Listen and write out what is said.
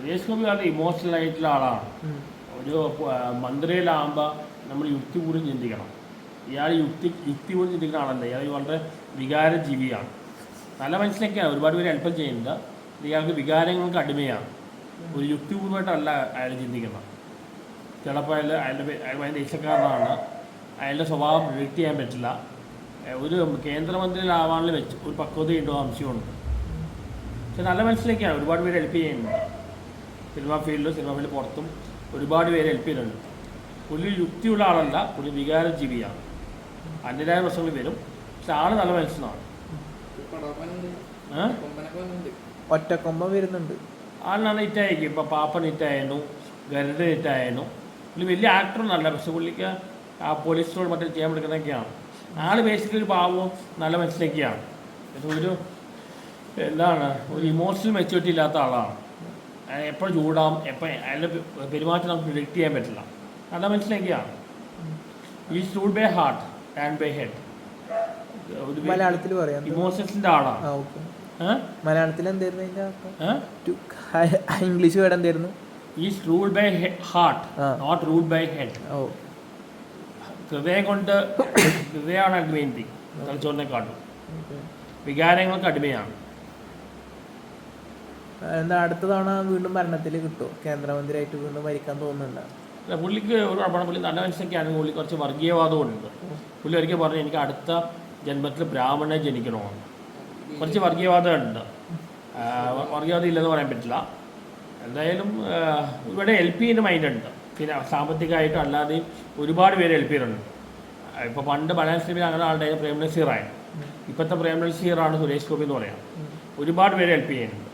സുരേഷ് ഗോപി വളരെ ഇമോഷണൽ ആയിട്ടുള്ള ആളാണ്. ഒരു മന്ത്രിയിലാകുമ്പോൾ നമ്മൾ യുക്തിപൂർവം ചിന്തിക്കണം. ഇയാൾ യുക്തി യുക്തിപൂർവം ചിന്തിക്കുന്ന ആളല്ല. ഇയാൾ വളരെ വികാര ജീവിയാണ് നല്ല മനസ്സിലൊക്കെയാണ് ഒരുപാട് പേര് ഹെൽപ്പ് ചെയ്യുന്നുണ്ട്. ഇയാൾക്ക് വികാരങ്ങൾക്ക് അടിമയാണ്. ഒരു യുക്തിപൂർവമായിട്ടല്ല അയാൾ ചിന്തിക്കുന്നത്. ചിലപ്പോൾ അയാൾ അയാളുടെ അയാൾ ഭയങ്കര അയാളുടെ സ്വഭാവം പ്രിഡിക്റ്റ് ചെയ്യാൻ പറ്റില്ല. ഒരു ഒരു കേന്ദ്രമന്ത്രിയിലാവാനുള്ള വെച്ച് ഒരു പക്വതയുണ്ടോ? അംശമുണ്ട് പക്ഷെ നല്ല മനസ്സിലേക്കാണ് ഒരുപാട് പേര് ഹെൽപ്പ് ചെയ്യുന്നുണ്ട്. സിനിമ ഫീൽഡിലും സിനിമ ഫീൽഡിൽ പുറത്തും ഒരുപാട് പേര് ഹെൽപ്പ് ചെയ്യുന്നുണ്ട്. പുള്ളി യുക്തിയുള്ള ആളല്ല പുള്ളി വികാരജീവിയാണ്. അതിന്റെതായ പ്രശ്നങ്ങൾ വരും. പക്ഷെ ആൾ നല്ല മനുഷ്യനാണ്. ഒറ്റക്കൊമ്പ വരുന്നുണ്ട്. ആളിനാണ് ഹിറ്റായിരിക്കും ഇപ്പം പാപ്പൻ ഹിറ്റായിരുന്നു ഗരുഡ് ഹിറ്റായിരുന്നു പുള്ളി വലിയ ആക്ടറൊന്നല്ല പക്ഷെ പുള്ളിക്ക് ആ പോലീസിനോട് മറ്റേ ചെയ്യാൻ എടുക്കുന്നതൊക്കെയാണ് ആൾ ബേസിക്കലി ഒരു പാവവും നല്ല മനുഷ്യനൊക്കെയാണ്. പക്ഷെ ഒരു എന്താണ് ഒരു ഇമോഷണൽ മെച്യൂരിറ്റി ഇല്ലാത്ത ആളാണ്. എപ്പോഴും ചൂടാം എപ്പോൾ അയാളുടെ പെ- പെരുമാറ്റം നമുക്ക് പ്രിഡിക്റ്റ് ചെയ്യാൻ പറ്റില്ല. നല്ല മനുഷ്യനൊക്കെയാണ് ഈ ചൂട് by heart and by head മലയാളത്തിൽ പറയാം. ഇമോഷൻസിന്റെ ആളാണ് മലയാളത്തിൽ എന്തായിരുന്നു ഇംഗ്ലീഷ് വേർഡ് എന്തായിരുന്നു? Is ruled by heart. Not ruled by head ഹൃദയം കൊണ്ട് ഹൃദയമാണ് മെയിൻ തിങ് തലച്ചോറിനെ കാട്ടും. വികാരങ്ങൾക്ക് അടിമയാണ്. എന്താ അടുത്ത തവണ വീണ്ടും ഭരണത്തിൽ കിട്ടുമോ കേന്ദ്രമന്ത്രിയായിട്ട് വീണ്ടും ഭരിക്കാൻ തോന്നുന്നുണ്ട്. അല്ല, പുള്ളിക്ക് ഒരു കുഴപ്പമാണ് പുള്ളി നല്ല മനുഷ്യനൊക്കെയാണെങ്കിൽ പുള്ളി കുറച്ച് വർഗീയവാദമുണ്ട്. പുള്ളി ഒരിക്കൽ പറഞ്ഞു എനിക്ക് അടുത്ത ജന്മത്തിൽ ബ്രാഹ്മണനെ ജനിക്കണമെന്ന്. കുറച്ച് വർഗീയവാദമുണ്ട്. വർഗീയവാദം ഇല്ലെന്ന് പറയാൻ പറ്റില്ല. എന്തായാലും ഇവിടെ എൽ പിന്റെ മൈൻഡുണ്ട്. പിന്നെ സാമ്പത്തികമായിട്ടും അല്ലാതെയും ഒരുപാട് പേര് എൽ പിയിലുണ്ട്. ഇപ്പോൾ പണ്ട് മലയാള സിനിമയിൽ അങ്ങനെ ആളുടെ പ്രേം നസീറായി ഇപ്പോഴത്തെ പ്രേം നസീറാണ് സുരേഷ് ഗോപി എന്ന് പറയാം. ഒരുപാട് പേര് എൽ പി ചെയ്യുന്നുണ്ട്.